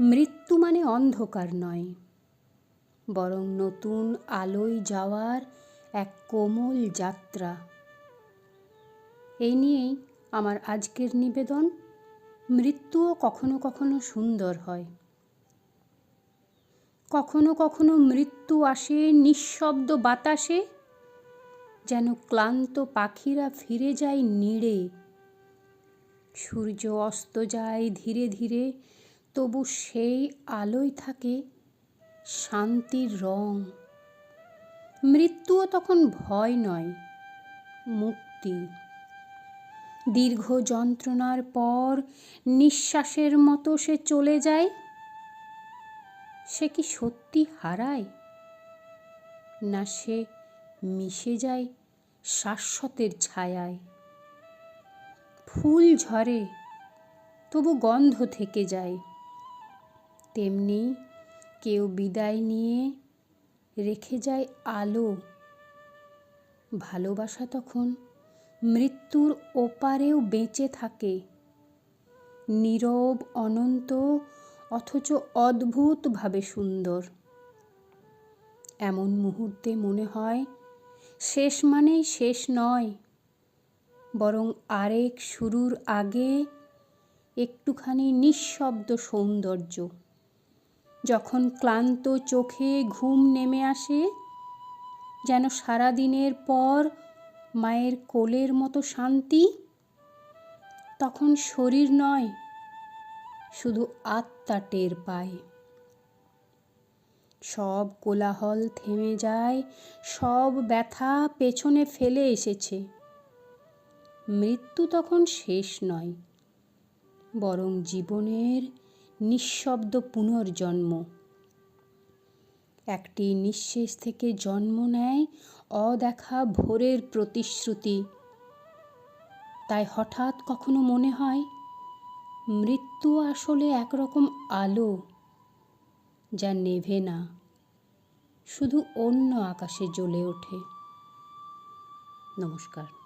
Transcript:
মৃত্যু মানে অন্ধকার নয়, বরং নতুন আলোয় যাওয়ার এক কোমল যাত্রা। এই নিয়েই আমার আজকের নিবেদন, মৃত্যুও কখনো কখনো সুন্দর হয়। কখনো কখনো মৃত্যু আসে নিঃশব্দ বাতাসে, যেন ক্লান্ত পাখিরা ফিরে যায় নিড়ে। সূর্য অস্ত যায় ধীরে ধীরে তবু সেই আলোয় থাকে শান্তির রং। মৃত্যুও তখন ভয় নয়, মুক্তি। দীর্ঘ যন্ত্রণার পর নিঃশ্বাসের মতো সে চলে যায়। সে কি সত্যি হারায়? না সে মিশে যায় শাশ্বতের ছায়ায়। ফুল ঝরে, তবু গন্ধ থেকে যায়। তেমনি কেউ বিদায় নিয়ে রেখে যায় আলো। ভালোবাসা তখন মৃত্যুর ওপারেও বেঁচে থাকে। নীরব, অনন্ত, অথচ অদ্ভুতভাবে সুন্দর। এমন মুহূর্তে মনে হয় শেষ মানেই শেষ নয়, বরং আরেক শুরুর আগে একটুখানি নিঃশব্দ সৌন্দর্য। যখন ক্লান্ত চোখে ঘুম নেমে আসে, যেন সারাদিনের পর মায়ের কোলের মতো শান্তি, তখন শরীর নয়, শুধু আত্মা টের পায়। সব কোলাহল থেমে যায়, সব ব্যথা পেছনে ফেলে এসেছে। মৃত্যু তখন শেষ নয়, বরং জীবনের নিঃশব্দ পুনর্জন্ম। একটি নিঃশেষ থেকে জন্ম নেয় অদেখা ভোরের প্রতিশ্রুতি। তাই হঠাৎ কখনো মনে হয়, মৃত্যু আসলে একরকম আলো যা নেভে না, শুধু অন্য আকাশে জ্বলে ওঠে। নমস্কার।